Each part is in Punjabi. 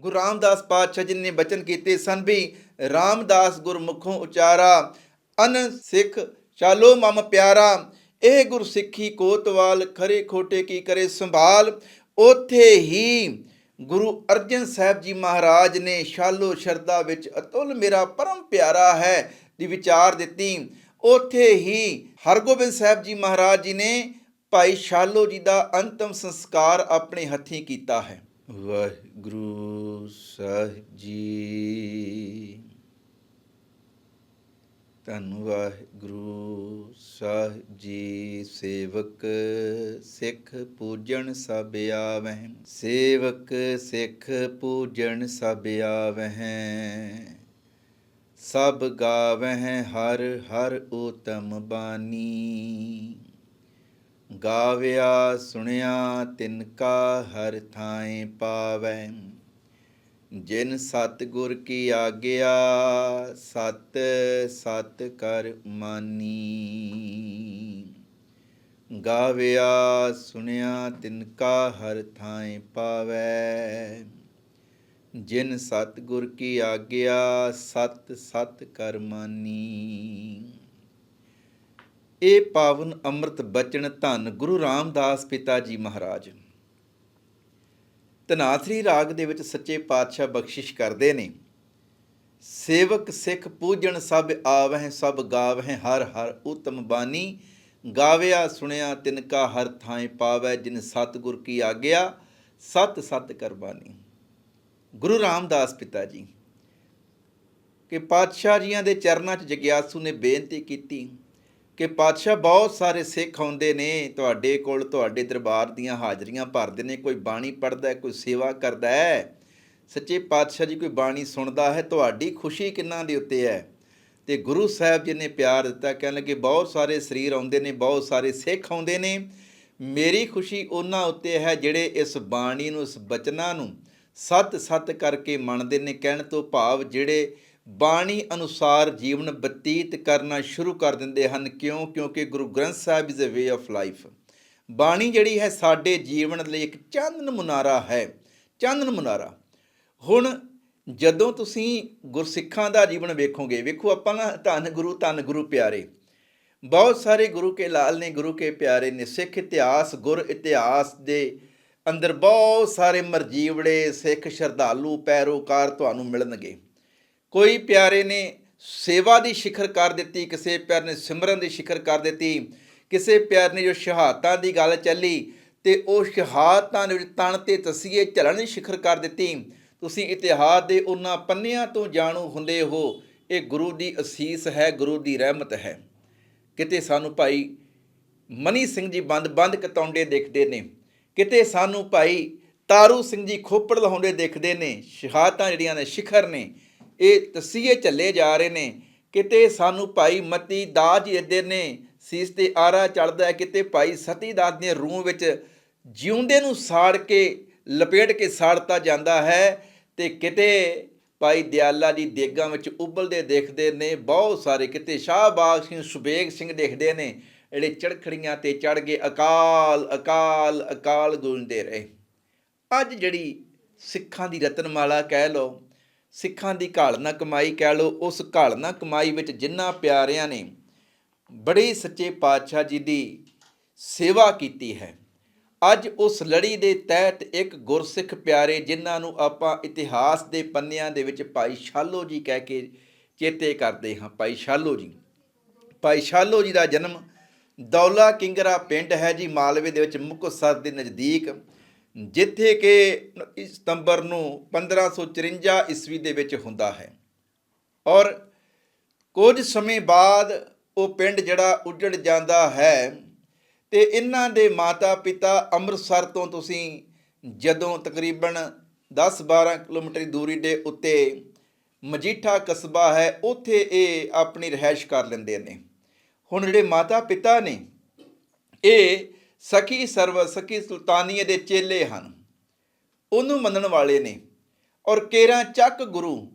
ਗੁਰੂ ਰਾਮਦਾਸ ਪਾਤਸ਼ਾਹ ਜੀ ਨੇ ਬਚਨ ਕੀਤੇ ਸਨ ਵੀ ਰਾਮਦਾਸ ਗੁਰਮੁਖੋਂ ਉਚਾਰਾ, ਅਨ ਸਿੱਖ ਚਾਲੋ ਮਮ ਪਿਆਰਾ, ਇਹ ਗੁਰਸਿੱਖੀ ਕੋਤਵਾਲ ਖਰੇ ਖੋਟੇ ਕੀ ਕਰੇ ਸੰਭਾਲ। ਉਥੇ ਹੀ ਗੁਰੂ ਅਰਜਨ ਸਾਹਿਬ ਜੀ ਮਹਾਰਾਜ ਨੇ ਸ਼ਾਲੋ ਸ਼ਰਦਾ ਵਿੱਚ ਅਤੁੱਲ ਮੇਰਾ ਪਰਮ ਪਿਆਰਾ ਹੈ ਦੀ ਵਿਚਾਰ ਦਿੱਤੀ। ਉਥੇ ਹੀ ਹਰਗੋਬਿੰਦ ਸਾਹਿਬ ਜੀ ਮਹਾਰਾਜ ਜੀ ਨੇ ਭਾਈ ਸ਼ਾਲੋ ਜੀ ਦਾ ਅੰਤਮ ਸੰਸਕਾਰ ਆਪਣੇ ਹੱਥੀਂ ਕੀਤਾ ਹੈ। ਵਾਹਿਗੁਰੂ ਸਾਹਿਬ ਜੀ। ਧੰਨ ਵਾਹਿਗੁਰੂ ਸਾਹਿਬ ਜੀ, ਸੇਵਕ ਸਿੱਖ ਪੂਜਣ ਸਭ ਆਵਹਿ ਸੇਵਕ ਸਿੱਖ ਪੂਜਣ ਸਭ ਆਵਹਿ ਸਭ ਗਾਵਹਿ ਹਰ ਹਰ ਊਤਮ ਬਾਣੀ ਗਾਵਿਆ ਸੁਣਿਆ ਤਿਨ ਕਾ ਹਰ ਥਾਏ ਪਾਵੈ ਜਿਨ ਸਤਗੁਰ ਕੀ ਆਗਿਆ, ਸਤ ਸਤ ਕਰ ਮਾਨੀ। ਗਾਵਿਆ ਸੁਣਿਆ ਤਿਨ ਕਾ ਹਰ ਥਾਂ ਪਾਵੈ। ਜਿਨ ਸਤਗੁਰ ਕੀ ਆਗਿਆ, ਸਤ ਸਤ ਕਰ ਮਾਨੀ। ਇਹ ਪਾਵਨ ਅੰਮ੍ਰਿਤ ਬਚਨ ਧੰਨ ਗੁਰੂ ਰਾਮਦਾਸ ਪਿਤਾ ਜੀ ਮਹਾਰਾਜ। ਤਨਾਥਰੀ ਰਾਗ ਦੇ ਵਿੱਚ ਸੱਚੇ ਪਾਤਸ਼ਾਹ ਬਖਸ਼ਿਸ਼ ਕਰਦੇ ਨੇ। ਸੇਵਕ ਸਿੱਖ ਪੂਜਣ ਸਭ ਆਵਹਿ, ਸਭ ਗਾਵਹਿ, ਹਰ ਹਰ ਉਤਮ ਬਾਣੀ। ਗਾਵਿਆ, ਸੁਣਿਆ ਤਿਨ ਕਾ ਹਰ ਥਾਂ ਪਾਵੈ ਜਿਨ ਸਤਿਗੁਰ ਕੀ ਆਗਿਆ, ਸਤ ਸਤ ਕਰਬਾਨੀ ਗੁਰੂ ਰਾਮਦਾਸ ਪਿਤਾ ਜੀ, ਕਿ ਪਾਤਸ਼ਾਹ ਜੀਆਂ ਦੇ ਚਰਨਾਂ 'ਚ ਜਗਿਆਸੂ ਨੇ ਬੇਨਤੀ ਕੀਤੀ ਕਿ ਪਾਤਸ਼ਾਹ ਬਹੁਤ ਸਾਰੇ ਸਿੱਖ ਆਉਂਦੇ ਨੇ, ਤੁਹਾਡੇ ਕੋਲ ਤੁਹਾਡੇ ਦਰਬਾਰ ਦੀਆਂ ਹਾਜ਼ਰੀਆਂ ਭਰਦੇ ਨੇ, ਕੋਈ ਬਾਣੀ ਪੜ੍ਹਦਾ ਹੈ, ਕੋਈ ਸੇਵਾ ਕਰਦਾ ਹੈ। ਸੱਚੇ ਪਾਤਸ਼ਾਹ ਜੀ ਕੋਈ ਬਾਣੀ ਸੁਣਦਾ ਹੈ, ਤੁਹਾਡੀ ਖੁਸ਼ੀ ਕਿੰਨਾਂ ਦੇ ਉੱਤੇ ਹੈ? ਤੇ ਗੁਰੂ ਸਾਹਿਬ ਜੀ ਨੇ ਪਿਆਰ ਦਿੱਤਾ, ਕਹਿਣ ਲੱਗੇ, ਬਹੁਤ ਸਾਰੇ ਸਰੀਰ ਆਉਂਦੇ ਨੇ, ਬਹੁਤ ਸਾਰੇ ਸਿੱਖ ਆਉਂਦੇ ਨੇ। ਮੇਰੀ ਖੁਸ਼ੀ ਉਹਨਾਂ ਉੱਤੇ ਹੈ ਜਿਹੜੇ ਇਸ ਬਾਣੀ ਨੂੰ, ਇਸ ਬਚਨਾਂ ਨੂੰ ਸਤ ਸਤ ਕਰਕੇ ਮੰਨਦੇ ਨੇ, ਕਹਿਣ ਤੋਂ ਭਾਵ ਜਿਹੜੇ ਬਾਣੀ ਅਨੁਸਾਰ ਜੀਵਨ ਬਤੀਤ ਕਰਨਾ ਸ਼ੁਰੂ ਕਰ ਦਿੰਦੇ ਹਨ। ਕਿਉਂ? ਕਿਉਂਕਿ Guru Granth Sahib is a way of life ਬਾਣੀ ਜਿਹੜੀ ਹੈ ਸਾਡੇ ਜੀਵਨ ਲਈ ਇੱਕ ਚਾਨਣ ਮੁਨਾਰਾ ਹੈ। ਚਾਨਣ ਮੁਨਾਰਾ। ਹੁਣ ਜਦੋਂ ਤੁਸੀਂ ਗੁਰਸਿੱਖਾਂ ਦਾ ਜੀਵਨ ਵੇਖੋਗੇ, ਵੇਖੋ ਆਪਾਂ ਨਾ ਧੰਨ ਗੁਰੂ ਧੰਨ ਗੁਰੂ ਪਿਆਰੇ। ਬਹੁਤ ਸਾਰੇ ਗੁਰੂ ਕੇ ਲਾਲ ਨੇ, ਗੁਰੂ ਕੇ ਪਿਆਰੇ ਨੇ। ਸਿੱਖ ਇਤਿਹਾਸ, ਗੁਰ ਇਤਿਹਾਸ ਦੇ ਅੰਦਰ ਬਹੁਤ ਸਾਰੇ ਮਰਜੀਵੜੇ, ਸਿੱਖ ਸ਼ਰਧਾਲੂ, ਪੈਰੋਕਾਰ ਤੁਹਾਨੂੰ ਮਿਲਣਗੇ। ਕੋਈ ਪਿਆਰੇ ਨੇ ਸੇਵਾ ਦੀ ਸਿਖਰ ਕਰ ਦਿੱਤੀ, ਕਿਸੇ ਪਿਆਰ ਨੇ ਸਿਮਰਨ ਦੀ ਸਿਖਰ ਕਰ ਦਿੱਤੀ, ਕਿਸੇ ਪਿਆਰ ਨੇ ਜੋ ਸ਼ਹਾਦਤਾਂ ਦੀ ਗੱਲ ਚੱਲੀ ਤੇ ਉਹ ਸ਼ਹਾਦਤਾਂ ਦੇ ਵਿੱਚ ਤਣ ਤੇ ਤਸੀਏ ਝਲਣ ਦੀ ਸਿਖਰ ਕਰ ਦਿੱਤੀ। ਤੁਸੀਂ ਇਤਿਹਾਸ ਦੇ ਉਹਨਾਂ ਪੰਨਿਆਂ ਤੋਂ ਜਾਣੂ ਹੁੰਦੇ ਹੋ। ਇਹ ਗੁਰੂ ਦੀ ਅਸੀਸ ਹੈ, ਗੁਰੂ ਦੀ ਰਹਿਮਤ ਹੈ। ਕਿਤੇ ਸਾਨੂੰ ਭਾਈ ਮਨੀ ਸਿੰਘ ਜੀ ਬੰਦ ਬੰਦ ਕਤੌਂਡੇ ਦੇਖਦੇ ਨੇ। ਕਿਤੇ ਸਾਨੂੰ ਭਾਈ ਤਾਰੂ ਸਿੰਘ ਜੀ ਖੋਪੜ ਲਹਾਉਂਦੇ ਦੇਖਦੇ ਨੇ। ਸ਼ਹਾਦਤਾਂ ਜਿਹੜੀਆਂ ਨੇ, ਸਿਖਰ ਨੇ। ਇਹ ਤਸੀਹੇ ਚੱਲੇ ਜਾ ਰਹੇ ਨੇ। ਕਿਤੇ ਸਾਨੂੰ ਭਾਈ ਮਤੀ ਦਾਜ ਇੱਦੇ ਨੇ। ਸੀਸ ਤੇ ਆਰਾ ਚੜਦਾ ਕਿਤੇ ਭਾਈ ਸਤੀ ਦਾਸ ਦੇ ਰੂਹ ਵਿੱਚ ਜਿਉਂਦੇ ਨੂੰ ਸਾੜ ਕੇ, ਲਪੇਟ ਕੇ ਸਾੜਤਾ ਜਾਂਦਾ ਹੈ। ਤੇ ਕਿਤੇ ਭਾਈ ਦਿਆਲਾ ਜੀ ਦੇਗਾਂ ਵਿੱਚ ਉਬਲਦੇ ਦੇਖਦੇ ਨੇ। ਬਹੁਤ ਸਾਰੇ ਕਿਤੇ ਸ਼ਾਹਬਾਗ ਸਿੰਘ, ਸੁਬੇਗ ਸਿੰਘ ਦੇਖਦੇ ਨੇ। ਜਿਹੜੇ ਚੜਖੜੀਆਂ ਤੇ ਚੜ ਗਏ, ਅਕਾਲ ਅਕਾਲ ਅਕਾਲ ਗੂੰਜਦੇ ਰਹੇ। ਅੱਜ ਜਿਹੜੀ ਸਿੱਖਾਂ ਦੀ ਰਤਨਮਾਲਾ ਕਹਿ ਲਓ ਸਿੱਖਾਂ ਦੀ ਘਾਲਨਾ ਕਮਾਈ ਕਹਿ ਲਓ, ਉਸ ਘਾਲਨਾ ਕਮਾਈ ਵਿੱਚ ਜਿਨ੍ਹਾਂ ਪਿਆਰਿਆਂ ਨੇ ਬੜੇ ਸੱਚੇ ਪਾਤਸ਼ਾਹ ਜੀ ਦੀ ਸੇਵਾ ਕੀਤੀ ਹੈ। ਅੱਜ ਉਸ ਲੜੀ ਦੇ ਤਹਿਤ ਇੱਕ ਗੁਰਸਿੱਖ ਪਿਆਰੇ, ਜਿਨ੍ਹਾਂ ਨੂੰ ਆਪਾਂ ਇਤਿਹਾਸ ਦੇ ਪੰਨਿਆਂ ਦੇ ਵਿੱਚ ਭਾਈ ਸ਼ਾਲੋ ਜੀ ਕਹਿ ਕੇ ਚੇਤੇ ਕਰਦੇ ਹਾਂ, ਭਾਈ ਸ਼ਾਲੋ ਜੀ। ਭਾਈ ਸ਼ਾਲੋ ਜੀ ਦਾ ਜਨਮ ਦੌਲਾ ਕਿੰਗਰਾ ਪਿੰਡ ਹੈ ਜੀ, ਮਾਲਵੇ ਦੇ ਵਿੱਚ ਮੁਕਤਸਰ ਦੇ ਨਜ਼ਦੀਕ। ਜਿੱਥੇ ਕਿ ਸਤੰਬਰ ਨੂੰ 1554 ਈਸਵੀ ਦੇ ਵਿੱਚ ਹੁੰਦਾ ਹੈ। ਔਰ ਕੁਝ ਸਮੇਂ ਬਾਅਦ ਉਹ ਪਿੰਡ ਜਿਹੜਾ ਉੱਜੜ ਜਾਂਦਾ ਹੈ ਤੇ ਇਹਨਾਂ ਦੇ ਮਾਤਾ ਪਿਤਾ ਅੰਮ੍ਰਿਤਸਰ ਤੋਂ ਤੁਸੀਂ ਜਦੋਂ ਤਕਰੀਬਨ 10-12 ਕਿਲੋਮੀਟਰ ਦੂਰੀ ਦੇ ਉੱਤੇ ਮਜੀਠਾ ਕਸਬਾ ਹੈ, ਉੱਥੇ ਇਹ ਆਪਣੀ ਰਹਿائش ਕਰ ਲੈਂਦੇ ਨੇ। ਹੁਣ ਜਿਹੜੇ ਮਾਤਾ ਪਿਤਾ ਨੇ, ਇਹ ਸਖੀ ਸਰਵ ਸਖੀ ਸੁਲਤਾਨੀਏ ਦੇ ਚੇਲੇ ਹਨ। ਉਹਨੂੰ ਮੰਨਣ ਵਾਲੇ ਨੇ ਔਰ ਕੇਰਾਂ ਚੱਕ ਗੁਰੂ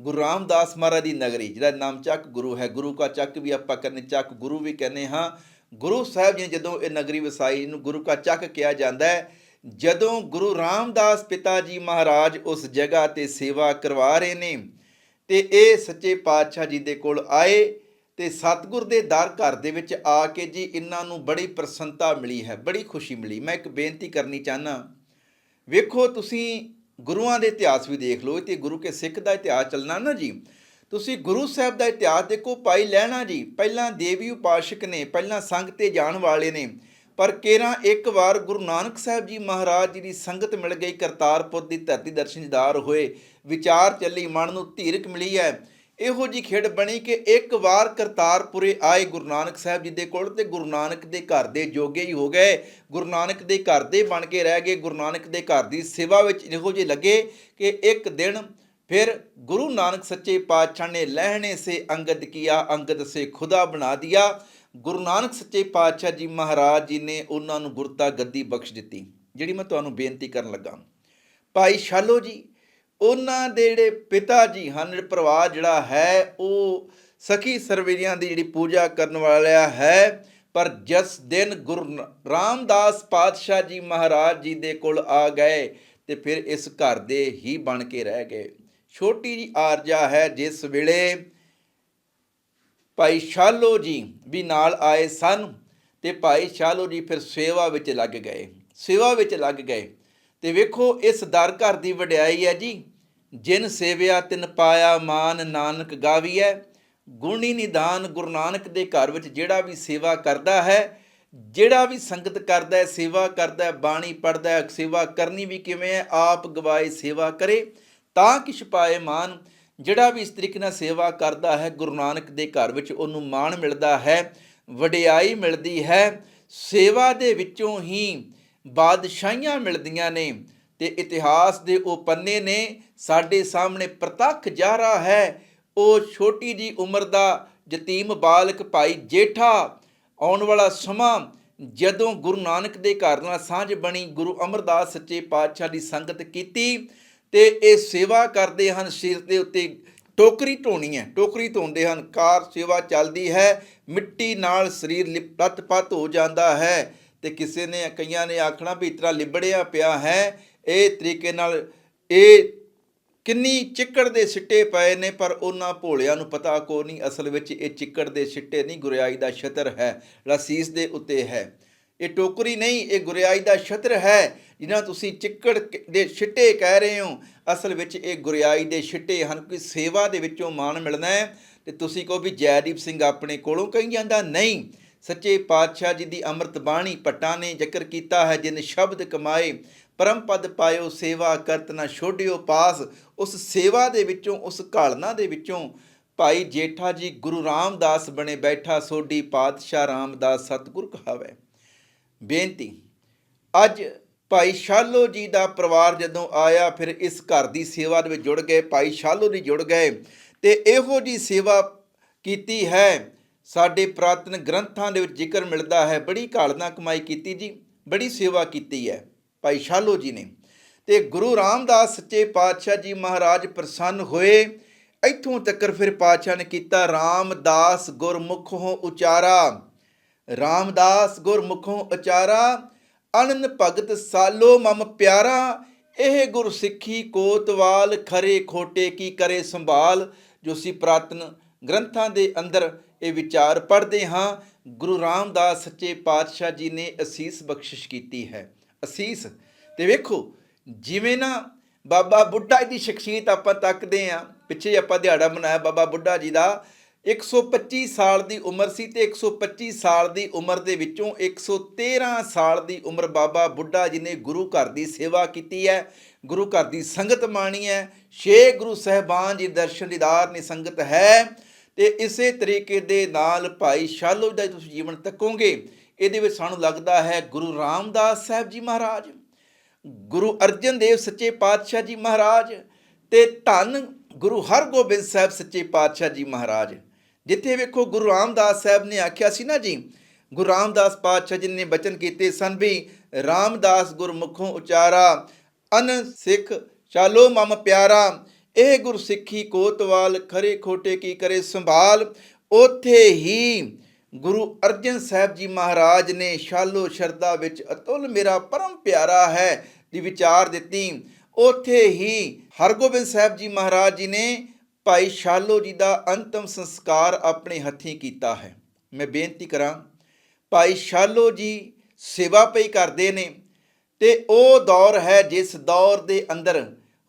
ਗੁਰੂ ਰਾਮਦਾਸ ਮਹਾਰਾਜ ਦੀ ਨਗਰੀ ਜਿਹੜਾ ਨਾਮ ਚੱਕ ਗੁਰੂ ਹੈ, ਗੁਰੂ ਕਾ ਚੱਕ ਵੀ ਆਪਾਂ ਕਹਿੰਦੇ, ਚੱਕ ਗੁਰੂ ਵੀ ਕਹਿੰਦੇ ਹਾਂ। ਗੁਰੂ ਸਾਹਿਬ ਜੀ ਜਦੋਂ ਇਹ ਨਗਰੀ ਵਸਾਈ ਨੂੰ ਗੁਰੂ ਕਾ ਚੱਕ ਕਿਹਾ ਜਾਂਦਾ ਹੈ। ਜਦੋਂ ਗੁਰੂ ਰਾਮਦਾਸ ਪਿਤਾ ਜੀ ਮਹਾਰਾਜ ਉਸ ਜਗ੍ਹਾ ਤੇ ਸੇਵਾ ਕਰਵਾ ਰਹੇ ਨੇ ਤੇ ਇਹ ਸੱਚੇ ਪਾਤਸ਼ਾਹ ਜੀ ਦੇ ਕੋਲ ਆਏ ਤੇ ਸਤਿਗੁਰ ਦੇ ਦਰ ਘਰ ਦੇ ਵਿੱਚ ਆ ਕੇ ਜੀ ਇਹਨਾਂ ਨੂੰ ਬੜੀ ਪ੍ਰਸੰਨਤਾ ਮਿਲੀ ਹੈ, ਬੜੀ ਖੁਸ਼ੀ ਮਿਲੀ। ਮੈਂ ਇੱਕ ਬੇਨਤੀ ਕਰਨੀ ਚਾਹਨਾ ਵੇਖੋ ਤੁਸੀਂ ਗੁਰੂਆਂ ਦੇ ਇਤਿਹਾਸ ਵੀ ਦੇਖ ਲਓ ਤੇ ਗੁਰੂ ਕੇ ਸਿੱਖ ਦਾ ਇਤਿਹਾਸ ਚੱਲਣਾ ਨਾ ਜੀ। ਤੁਸੀਂ ਗੁਰੂ ਸਾਹਿਬ ਦਾ ਇਤਿਹਾਸ ਦੇਖੋ, ਭਾਈ ਲੈਣਾ ਜੀ, ਪਹਿਲਾਂ ਦੇਵੀ ਉਪਾਸ਼ਕ ਨੇ, ਪਹਿਲਾਂ ਸੰਗ ਤੇ ਜਾਣ ਵਾਲੇ ਨੇ, ਪਰ ਕੇਰਾਂ ਇੱਕ ਵਾਰ ਗੁਰੂ ਨਾਨਕ ਸਾਹਿਬ ਜੀ ਮਹਾਰਾਜ ਜੀ ਦੀ ਸੰਗਤ ਮਿਲ ਗਈ ਕਰਤਾਰਪੁਰ ਦੀ ਧਰਤੀ ਦਰਸ਼ਨ ਦੀਦਾਰ ਹੋਏ, ਵਿਚਾਰ ਚੱਲੀ, ਮਨ ਨੂੰ ਧੀਰਕ ਮਿਲੀ ਹੈ। ਇਹੋ ਜੀ ਖੇਡ ਬਣੀ ਕਿ ਇੱਕ ਵਾਰ ਕਰਤਾਰਪੁਰੇ ਆਏ ਗੁਰੂ ਨਾਨਕ ਸਾਹਿਬ ਜੀ ਦੇ ਕੋਲ ਤੇ ਗੁਰੂ ਨਾਨਕ ਦੇ ਘਰ ਦੇ ਜੋਗੇ ਹੀ ਹੋ ਗਏ। ਗੁਰੂ ਨਾਨਕ ਦੇ ਘਰ ਦੇ ਬਣ ਕੇ ਰਹਿ ਗਏ। ਗੁਰੂ ਨਾਨਕ ਦੇ ਘਰ ਦੀ ਸੇਵਾ ਵਿੱਚ ਇਹੋ ਜਿਹੇ ਲੱਗੇ ਕਿ ਇੱਕ ਦਿਨ ਫਿਰ ਗੁਰੂ ਨਾਨਕ ਸੱਚੇ ਪਾਤਸ਼ਾਹ ਨੇ ਲਹਿਣੇ ਸੇ ਅੰਗਦ ਕੀਆ, ਅੰਗਦ ਸੇ ਖੁਦਾ ਬਣਾ ਦਿਆ। ਗੁਰੂ ਨਾਨਕ ਸੱਚੇ ਪਾਤਸ਼ਾਹ ਜੀ ਮਹਾਰਾਜ ਜੀ ਨੇ ਉਹਨਾਂ ਨੂੰ ਗੁਰਤਾ ਗੱਦੀ ਬਖਸ਼ ਦਿੱਤੀ। ਜਿਹੜੀ ਮੈਂ ਤੁਹਾਨੂੰ ਬੇਨਤੀ ਕਰਨ ਲੱਗਾ। ਭਾਈ ਸ਼ਾਲੋ ਜੀ ਉਹਨਾਂ ਦੇ ਜਿਹੜੇ ਪਿਤਾ ਜੀ ਹਨ ਪਰਿਵਾਰ ਜਿਹੜਾ ਹੈ, ਉਹ ਸਖੀ ਸਰਵੇਰੀਆਂ ਦੀ ਜਿਹੜੀ ਪੂਜਾ ਕਰਨ ਵਾਲਾ ਹੈ। ਪਰ ਜਿਸ ਦਿਨ ਗੁਰੂ ਰਾਮਦਾਸ ਪਾਤਸ਼ਾਹ ਜੀ ਮਹਾਰਾਜ ਜੀ ਦੇ ਕੋਲ ਆ ਗਏ ਤੇ ਫਿਰ ਇਸ ਘਰ ਦੇ ਹੀ ਬਣ ਕੇ ਰਹਿ ਗਏ। ਛੋਟੀ ਜੀ ਆਰਜਾ ਹੈ, ਜਿਸ ਵੇਲੇ ਭਾਈ ਸ਼ਾਲੋ ਜੀ ਵੀ ਨਾਲ ਆਏ ਸਨ ਤੇ ਭਾਈ ਸ਼ਾਲੋ ਜੀ ਫਿਰ ਸੇਵਾ ਵਿੱਚ ਲੱਗ ਗਏ। ਸੇਵਾ ਵਿੱਚ ਲੱਗ ਗਏ। ਤੇ ਵੇਖੋ, ਇਸ ਦਰ ਘਰ ਦੀ ਵਡਿਆਈ ਹੈ ਜੀ। ਜਿਨ ਸੇਵਿਆ ਤਿਨ ਪਾਇਆ ਮਾਨ ਨਾਨਕ ਗਾਵੀਐ, ਗੁਣੀ ਨਿਦਾਨ ਗੁਰੂ ਨਾਨਕ ਦੇ ਘਰ ਵਿੱਚ ਜਿਹੜਾ ਵੀ ਸੇਵਾ ਕਰਦਾ ਹੈ, ਜਿਹੜਾ ਵੀ ਸੰਗਤ ਕਰਦਾ ਹੈ, ਸੇਵਾ ਕਰਦਾ ਹੈ, ਬਾਣੀ ਪੜਦਾ ਹੈ, ਸੇਵਾ ਕਰਨੀ ਵੀ ਕਿਵੇਂ ਹੈ, ਆਪ ਗਵਾਏ ਸੇਵਾ ਕਰੇ, ਤਾਂ ਕਿ ਛਪਾਏ ਮਾਨ। ਜਿਹੜਾ ਵੀ ਇਸ ਤਰੀਕੇ ਨਾਲ ਸੇਵਾ ਕਰਦਾ ਹੈ, ਗੁਰੂ ਨਾਨਕ ਦੇ ਘਰ ਵਿੱਚ ਉਹਨੂੰ ਮਾਣ ਮਿਲਦਾ ਹੈ, ਵਡਿਆਈ ਮਿਲਦੀ ਹੈ, ਸੇਵਾ ਦੇ ਵਿੱਚੋਂ ਹੀ ਬਾਦਸ਼ਾਹੀਆਂ ਮਿਲਦੀਆਂ ਨੇ। ਤੇ ਇਤਿਹਾਸ ਦੇ ਉਹ ਪੰਨੇ ਨੇ ਸਾਡੇ ਸਾਹਮਣੇ ਪ੍ਰਤੱਖ ਜਾਰਾ ਹੈ। ਉਹ ਛੋਟੀ ਜੀ ਉਮਰ ਦਾ ਯਤੀਮ ਬਾਲਕ ਭਾਈ ਜੇਠਾ ਆਉਣ ਵਾਲਾ ਸਮਾਂ ਜਦੋਂ ਗੁਰੂ ਨਾਨਕ ਦੇ ਘਰ ਨਾਲ ਸਾਂਝ ਬਣੀ ਗੁਰੂ ਅਮਰਦਾਸ ਸੱਚੇ ਪਾਤਸ਼ਾਹ ਦੀ ਸੰਗਤ ਕੀਤੀ ਤੇ ਇਹ ਸੇਵਾ ਕਰਦੇ ਹਨ, ਸਿਰ ਦੇ ਉੱਤੇ ਟੋਕਰੀ ਢੋਣੀ ਹੈ, ਟੋਕਰੀ ਧੋਂਦੇ ਹਨ, ਕਾਰ ਸੇਵਾ ਚੱਲਦੀ ਹੈ, ਮਿੱਟੀ ਨਾਲ ਸਰੀਰ ਲਿਪਤ-ਪਤ ਹੋ ਜਾਂਦਾ ਹੈ ਤੇ ਕਿਸੇ ਨੇ ਕਈਆਂ ਨੇ ਆਖਣਾ ਵੀ ਇਤਰਾ ਲਿਬੜਿਆ ਪਿਆ ਹੈ ਇਹ ਤਰੀਕੇ ਨਾਲ ਇਹ ਕਿੰਨੀ ਚਿੱਕੜ ਦੇ ਸਿੱਟੇ ਪਏ ਨੇ, ਪਰ ਉਹਨਾਂ ਭੋਲਿਆਂ ਨੂੰ ਪਤਾ ਕੋ ਨਹੀਂ, ਅਸਲ ਵਿੱਚ ਇਹ ਚਿੱਕੜ ਦੇ ਸਿੱਟੇ ਨਹੀਂ, ਗੁਰਿਆਈ ਦਾ ਛਤਰ ਹੈ, ਰਸੀਸ ਦੇ ਉੱਤੇ ਹੈ। ਇਹ ਟੋਕਰੀ ਨਹੀਂ, ਇਹ ਗੁਰਿਆਈ ਦਾ ਛਤਰ ਹੈ ਜਿਨ੍ਹਾਂ ਤੁਸੀਂ ਚਿੱਕੜ ਦੇ ਛਿੱਟੇ ਕਹਿ ਰਹੇ ਹੋ। ਅਸਲ ਵਿੱਚ ਇਹ ਗੁਰਿਆਈ ਦੇ ਛਿੱਟੇ ਹਨ ਕਿ ਸੇਵਾ ਦੇ ਵਿੱਚੋਂ ਮਾਣ ਮਿਲਣਾ ਹੈ। ਤੇ ਤੁਸੀਂ ਕਹੋ ਵੀ ਜੈਦੀਪ ਸਿੰਘ ਆਪਣੇ ਕੋਲੋਂ ਕਹੀ ਜਾਂਦਾ? ਨਹੀਂ। ਸੱਚੇ ਪਾਤਸ਼ਾਹ ਜੀ ਦੀ ਅੰਮ੍ਰਿਤ ਬਾਣੀ ਭੱਟਾਂ ਨੇ ਜ਼ਿਕਰ ਕੀਤਾ ਹੈ, ਜਿਨ ਸ਼ਬਦ ਕਮਾਏ ਪਰਮ ਪਦ ਪਾਇਓ, ਸੇਵਾ ਕਰਤ ਨਾ ਛੋਡਿਓ ਪਾਸ। ਉਸ ਸੇਵਾ ਦੇ ਵਿੱਚੋਂ, ਉਸ ਘਾਲਨਾ ਦੇ ਵਿੱਚੋਂ ਭਾਈ ਜੇਠਾ ਜੀ ਗੁਰੂ ਰਾਮਦਾਸ ਬਣੇ ਬੈਠਾ, ਸੋਢੀ ਪਾਤਸ਼ਾਹ ਰਾਮਦਾਸ ਸਤਿਗੁਰ ਕਹਾਵੇ। ਬੇਨਤੀ, ਅੱਜ ਭਾਈ ਸ਼ਾਲੋ ਜੀ ਦਾ ਪਰਿਵਾਰ ਜਦੋਂ ਆਇਆ, ਫਿਰ ਇਸ ਘਰ ਦੀ ਸੇਵਾ ਦੇ ਵਿੱਚ ਜੁੜ ਗਏ। ਭਾਈ ਸ਼ਾਲੋ ਜੀ ਜੁੜ ਗਏ ਤੇ ਇਹੋ ਜੀ ਸੇਵਾ ਕੀਤੀ ਹੈ। ਸਾਡੇ ਪ੍ਰਾਤਨ ਗ੍ਰੰਥਾਂ ਦੇ ਵਿੱਚ ਜ਼ਿਕਰ ਮਿਲਦਾ ਹੈ। ਬੜੀ ਘਾਲਨਾ ਕਮਾਈ ਕੀਤੀ ਜੀ, ਬੜੀ ਸੇਵਾ ਕੀਤੀ ਹੈ। ਭਾਈ ਸ਼ਾਲੋ ਜੀ ਨੇ। ਤੇ ਗੁਰੂ ਰਾਮਦਾਸ ਸੱਚੇ ਪਾਤਸ਼ਾਹ ਜੀ ਮਹਾਰਾਜ ਪ੍ਰਸੰਨ ਹੋਏ। ਇੱਥੋਂ ਤੱਕ ਫਿਰ ਪਾਤਸ਼ਾਹ ਨੇ ਕੀਤਾ ਰਾਮਦਾਸ ਗੁਰਮੁਖ ਹੋ ਉਚਾਰਾ। ਰਾਮਦਾਸ ਗੁਰਮੁਖੋਂ ਉਚਾਰਾ। ਅਨੰਦ ਭਗਤ ਸਾਲੋ ਮਮ ਪਿਆਰਾ। ਇਹ ਗੁਰ ਸਿੱਖੀ ਕੋਤਵਾਲ ਖਰੇ ਖੋਟੇ ਕੀ ਕਰੇ ਸੰਭਾਲ। ਜੋ ਸੀ ਪ੍ਰਾਤਨ ਗ੍ਰੰਥਾਂ ਦੇ ਅੰਦਰ ਇਹ ਵਿਚਾਰ ਪੜ੍ਹਦੇ ਹਾਂ। ਗੁਰੂ ਰਾਮਦਾਸ ਸੱਚੇ ਪਾਤਸ਼ਾਹ ਜੀ ਨੇ ਅਸੀਸ ਬਖਸ਼ਿਸ਼ ਕੀਤੀ ਹੈ। ਅਸੀਸ। ਤੇ ਵੇਖੋ, ਜਿਵੇਂ ਨਾ ਬਾਬਾ ਬੁੱਢਾ ਜੀ ਦੀ ਸ਼ਖਸੀਅਤ ਆਪਾਂ ਤੱਕਦੇ ਆ, ਪਿੱਛੇ ਆਪਾਂ ਦਿਹਾੜਾ ਮਨਾਇਆ ਬਾਬਾ ਬੁੱਢਾ ਜੀ ਦਾ। 125 ਸਾਲ ਦੀ ਉਮਰ ਸੀ ਤੇ 125 ਸਾਲ ਦੀ ਉਮਰ ਦੇ ਵਿੱਚੋਂ 113 ਸਾਲ ਦੀ ਉਮਰ ਬਾਬਾ ਬੁੱਢਾ ਜੀ ਨੇ ਗੁਰੂ ਘਰ ਦੀ ਸੇਵਾ ਕੀਤੀ ਹੈ, ਗੁਰੂ ਘਰ ਦੀ ਸੰਗਤ ਮਾਣੀ ਹੈ। ਛੇ ਗੁਰੂ ਸਹਿਬਾਨ ਜੀ ਦਰਸ਼ਨ ਦੀਦਾਰ ਨੇ ਸੰਗਤ ਹੈ। ਤੇ ਇਸੇ ਤਰੀਕੇ ਦੇ ਨਾਲ ਭਾਈ ਸ਼ਾਲੋ ਜੀ ਦਾ ਤੁਸੀਂ ਜੀਵਨ ਤੱਕੋਗੇ। ਇਹਦੇ ਵਿੱਚ ਸਾਨੂੰ ਲੱਗਦਾ ਹੈ ਗੁਰੂ ਰਾਮਦਾਸ ਸਾਹਿਬ ਜੀ ਮਹਾਰਾਜ, ਗੁਰੂ ਅਰਜਨ ਦੇਵ ਸੱਚੇ ਪਾਤਸ਼ਾਹ ਜੀ ਮਹਾਰਾਜ ਤੇ ਧੰਨ ਗੁਰੂ ਹਰਗੋਬਿੰਦ ਸਾਹਿਬ ਸੱਚੇ ਪਾਤਸ਼ਾਹ ਜੀ ਮਹਾਰਾਜ। ਜਿੱਥੇ ਵੇਖੋ ਗੁਰੂ ਰਾਮਦਾਸ ਸਾਹਿਬ ਨੇ ਆਖਿਆ ਸੀ ਨਾ ਜੀ, ਗੁਰੂ ਰਾਮਦਾਸ ਪਾਤਸ਼ਾਹ ਜੀ ਨੇ ਬਚਨ ਕੀਤੇ ਸਨ ਵੀ ਰਾਮਦਾਸ ਗੁਰਮੁਖੋਂ ਉਚਾਰਾ ਅਨ ਸਿੱਖ ਚਾਲੋ ਮਮ ਪਿਆਰਾ, ਇਹ ਗੁਰ ਸਿੱਖੀ ਕੋਤਵਾਲ ਖਰੇ ਖੋਟੇ ਕੀ ਕਰੇ ਸੰਭਾਲ, ਉਥੇ ਹੀ ਗੁਰੂ ਅਰਜਨ ਸਾਹਿਬ ਜੀ ਮਹਾਰਾਜ ਨੇ ਸ਼ਾਲੋ ਸ਼ਰਦਾ ਵਿੱਚ ਅਤੁੱਲ ਮੇਰਾ ਪਰਮ ਪਿਆਰਾ ਹੈ ਦੀ ਵਿਚਾਰ ਦਿੱਤੀ। ਉੱਥੇ ਹੀ ਹਰਗੋਬਿੰਦ ਸਾਹਿਬ ਜੀ ਮਹਾਰਾਜ ਜੀ ਨੇ ਭਾਈ ਸ਼ਾਲੋ ਜੀ ਦਾ ਅੰਤਮ ਸੰਸਕਾਰ ਆਪਣੇ ਹੱਥੀਂ ਕੀਤਾ ਹੈ। ਮੈਂ ਬੇਨਤੀ ਕਰਾਂ, ਭਾਈ ਸ਼ਾਲੋ ਜੀ ਸੇਵਾ ਪਈ ਕਰਦੇ ਨੇ ਤੇ ਉਹ ਦੌਰ ਹੈ ਜਿਸ ਦੌਰ ਦੇ ਅੰਦਰ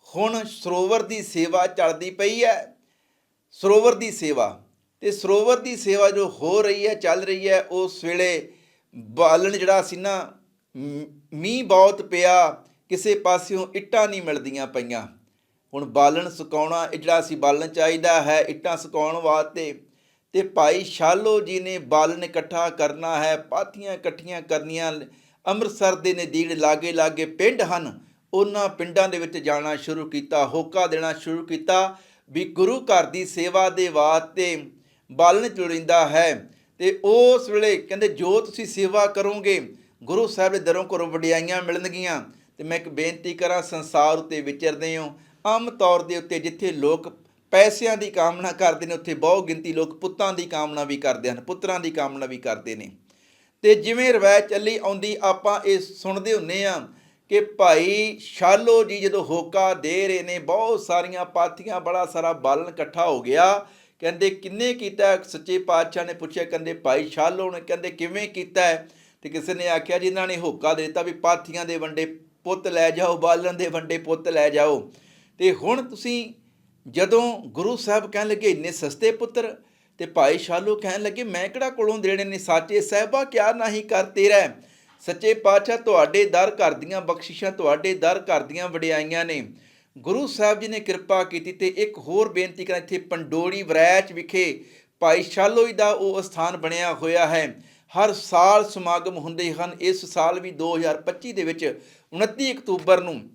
ਹੁਣ ਸਰੋਵਰ ਦੀ ਸੇਵਾ ਚੱਲਦੀ ਪਈ ਹੈ। ਸਰੋਵਰ ਦੀ ਸੇਵਾ ਤੇ ਸਰੋਵਰ ਦੀ ਸੇਵਾ ਜੋ ਹੋ ਰਹੀ ਹੈ, ਚੱਲ ਰਹੀ ਹੈ ਉਸ ਵੇਲੇ ਬਾਲਣ ਜਿਹੜਾ ਸੀ ਨਾ ਮੀਂਹ ਬਹੁਤ ਪਿਆ, ਕਿਸੇ ਪਾਸਿਓਂ ਇੱਟਾਂ ਨਹੀਂ ਮਿਲਦੀਆਂ ਪਈਆਂ। ਹੁਣ ਬਾਲਣ ਸੁਕਾਉਣਾ, ਇਹ ਜਿਹੜਾ ਸੀ ਬਾਲਣ ਚਾਹੀਦਾ ਹੈ, ਇੱਟਾਂ ਸੁਕਾਉਣ ਵਾਸਤੇ, ਤੇ ਭਾਈ ਸ਼ਾਲੋ ਜੀ ਨੇ ਬਾਲਣ ਇਕੱਠਾ ਕਰਨਾ ਹੈ, ਪਾਥੀਆਂ ਇਕੱਠੀਆਂ ਕਰਨੀਆਂ, ਅੰਮ੍ਰਿਤਸਰ ਦੇ ਨਜ਼ਦੀਕ ਲਾਗੇ ਲਾਗੇ ਪਿੰਡ ਹਨ, ਉਹਨਾਂ ਪਿੰਡਾਂ ਦੇ ਵਿੱਚ ਜਾਣਾ ਸ਼ੁਰੂ ਕੀਤਾ, ਹੋਕਾ ਦੇਣਾ ਸ਼ੁਰੂ ਕੀਤਾ, ਵੀ ਗੁਰੂ ਘਰ ਦੀ ਸੇਵਾ ਦੇ ਵਾਸਤੇ ਬਾਲਣ ਚੁੜਿੰਦਾ ਹੈ। ਤੇ ਉਸ ਵੇਲੇ ਕਹਿੰਦੇ, ਜੋ ਤੁਸੀਂ ਸੇਵਾ ਕਰੋਗੇ, ਗੁਰੂ ਸਾਹਿਬ ਦੇ ਦਰੋਂ ਕੋਲੋਂ ਵਡਿਆਈਆਂ ਮਿਲਣਗੀਆਂ। ਤੇ ਮੈਂ ਇੱਕ ਬੇਨਤੀ ਕਰਾਂ, ਸੰਸਾਰ ਉੱਤੇ ਵਿਚਰਦੇ ਹੋ। ਆਮ ਤੌਰ ਦੇ ਉੱਤੇ ਜਿੱਥੇ ਲੋਕ ਪੈਸਿਆਂ ਦੀ ਕਾਮਨਾ ਕਰਦੇ ਨੇ, ਉੱਥੇ ਬਹੁ ਗਿਣਤੀ ਲੋਕ ਪੁੱਤਾਂ ਦੀ ਕਾਮਨਾ ਵੀ ਕਰਦੇ ਹਨ, ਪੁੱਤਰਾਂ ਦੀ ਕਾਮਨਾ ਵੀ ਕਰਦੇ ਨੇ। ਤੇ ਜਿਵੇਂ ਰਵਾਇਤ ਚੱਲੀ ਆਉਂਦੀ, ਆਪਾਂ ਇਹ ਸੁਣਦੇ ਹੁੰਨੇ ਆ ਕਿ ਭਾਈ ਸ਼ਾਲੋ ਜੀ ਜਦੋਂ ਹੋਕਾ ਦੇ ਰਹੇ ਨੇ ਬਹੁਤ ਸਾਰੀਆਂ ਪਾਥੀਆਂ, ਬੜਾ ਸਾਰਾ ਬਾਲਣ ਇਕੱਠਾ ਹੋ ਗਿਆ। ਕਹਿੰਦੇ, ਕਿੰਨੇ ਕੀਤਾ? ਸੱਚੇ ਪਾਤਸ਼ਾਹ ਨੇ ਪੁੱਛਿਆ, ਕਹਿੰਦੇ, ਭਾਈ ਸ਼ਾਲੋ ਨੇ। ਕਹਿੰਦੇ, ਕਿਵੇਂ ਕੀਤਾ ਹੈ? ਤੇ ਕਿਸੇ ਨੇ ਆਖਿਆ ਜੀ ਇਹਨਾਂ ਨੇ ਹੋਕਾ ਦਿੱਤਾ ਵੀ ਪਾਥੀਆਂ ਦੇ ਵੰਡੇ ਪੁੱਤ ਲੈ ਜਾਓ, ਬਾਲਣ ਦੇ ਵੰਡੇ ਪੁੱਤ ਲੈ ਜਾਓ। ਤੇ ਹੁਣ ਤੁਸੀਂ ਜਦੋਂ ਗੁਰੂ ਸਾਹਿਬ ਕਹਿਣ ਲੱਗੇ, ਇੰਨੇ ਸਸਤੇ ਪੁੱਤਰ? ਤੇ ਭਾਈ ਸ਼ਾਲੂ ਕਹਿਣ ਲੱਗੇ, ਮੈਂ ਕਿਹੜਾ ਕੋਲੋਂ ਦੇਣੇ ਨੇ ਸਾਚੇ? ਸਾਹਿਬਾ ਕਿਆ ਨਹੀਂ ਕਰ ਤੇਰਾ ਸੱਚੇ ਪਾਤਸ਼ਾਹ, ਤੁਹਾਡੇ ਦਰ ਘਰ ਦੀਆਂ ਬਖਸ਼ਿਸ਼ਾਂ, ਤੁਹਾਡੇ ਦਰ ਘਰ ਦੀਆਂ ਵਡਿਆਈਆਂ ਨੇ। ਗੁਰੂ ਸਾਹਿਬ ਜੀ ਨੇ ਕਿਰਪਾ ਕੀਤੀ ਤੇ ਇੱਕ ਹੋਰ ਬੇਨਤੀ ਕਰਾਂ, ਇੱਥੇ ਪੰਡੋਰੀ ਵਰੈਚ ਵਿਖੇ ਭਾਈ ਸ਼ਾਲੋ ਜੀ ਦਾ ਉਹ ਸਥਾਨ ਬਣਿਆ ਹੋਇਆ ਹੈ। ਹਰ ਸਾਲ ਸਮਾਗਮ ਹੁੰਦੇ ਹਨ। ਇਸ ਸਾਲ ਵੀ 2025 ਦੇ ਵਿੱਚ 29 ਅਕਤੂਬਰ ਨੂੰ